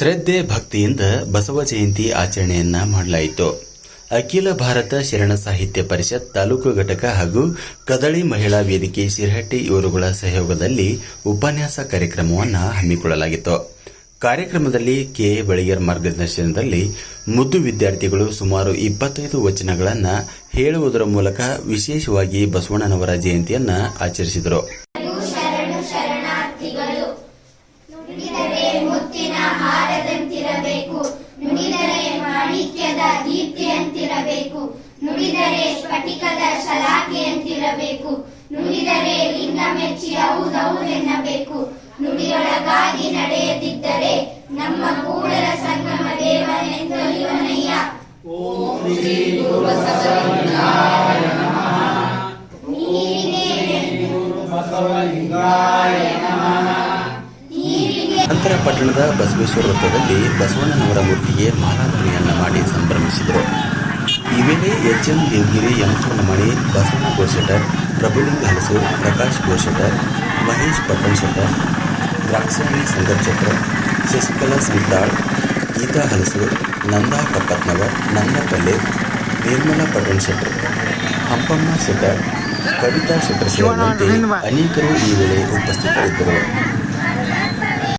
ಶ್ರದ್ಧೆ ಭಕ್ತಿಯಿಂದ ಬಸವ ಜಯಂತಿ ಆಚರಣೆಯನ್ನ ಮಾಡಲಾಯಿತು. ಅಖಿಲ ಭಾರತ ಶರಣ ಸಾಹಿತ್ಯ ಪರಿಷತ್ ತಾಲೂಕು ಘಟಕ ಹಾಗೂ ಕದಳಿ ಮಹಿಳಾ ವೇದಿಕೆ ಶಿರಹಟ್ಟಿ ಇವರುಗಳ ಸಹಯೋಗದಲ್ಲಿ ಉಪನ್ಯಾಸ ಕಾರ್ಯಕ್ರಮವನ್ನು ಹಮ್ಮಿಕೊಳ್ಳಲಾಗಿತ್ತು. ಕಾರ್ಯಕ್ರಮದಲ್ಲಿ ಕೆ ಬಳಿಗರ್ ಮಾರ್ಗದರ್ಶನದಲ್ಲಿ ಮುದ್ದು ವಿದ್ಯಾರ್ಥಿಗಳು ಸುಮಾರು ಇಪ್ಪತ್ತೈದು ವಚನಗಳನ್ನು ಹೇಳುವುದರ ಮೂಲಕ ವಿಶೇಷವಾಗಿ ಬಸವಣ್ಣನವರ ಜಯಂತಿಯನ್ನು ಆಚರಿಸಿದರು. ನುಡಿದರೆ ಮುತ್ತಿನ ಹಾರದಂತಿರಬೇಕು. ನುಡಿದರೆ ಮಾಣಿಕ್ಯದ ದೀಪ್ತಿಯಂತಿರಬೇಕು. ನುಡಿದರೆ ಸ್ಫಟಿಕದ ಸಲಾಕೆಯಂತಿರಬೇಕು. ನುಡಿದರೆ ಲಿಂಗ ಮೆಚ್ಚಿ ಹೌದೌದೆನ್ನಬೇಕು. ನುಡಿಯೊಳಗಾಗಿ ನಡೆಯದಿದ್ದರೆ ನಮ್ಮ ಕೂಡಲ ಸಂಗಮ ದೇವನೆಂದೊಲಿಯುವನಯ್ಯ ನಂತರ ಪಟ್ಟಣದ ಬಸವೇಶ್ವರ ವೃತ್ತದಲ್ಲಿ ಬಸವಣ್ಣನವರ ಮೂರ್ತಿಗೆ ಮಾಲಾರ್ಪಣೆಯನ್ನು ಮಾಡಿ ಸಂಭ್ರಮಿಸಿದರು. ಈ ವೇಳೆ H M Devagiri M Channamani Basavanna Goshettar Prabhulinga Halasu Prakash Goshettar Mahesh Pattan Shettar ದ್ರಾಕ್ಷಾಣಿ ಸಂಗರ್ ಚಕ್ರ ಶಶಿಕಲಾ ಸಂತಾಳ್ ಗೀತಾ ಹಲಸು ನಂದಾ ಕಪ್ಪತ್ನವರ್ ನಂದ ಪಲ್ಲೆ ನಿರ್ಮಲಾ ಪಟ್ಟಣ್ ಶೆಟ್ಟರ್ ಹಂಪಮ್ಮ ಶೆಟ್ಟರ್ ಕವಿತಾ ಶೆಟ್ಟರ್ ಸೇರಿದಂತೆ ಅನೇಕರು ಈ ವೇಳೆ ಉಪಸ್ಥಿತರಿದ್ದರು.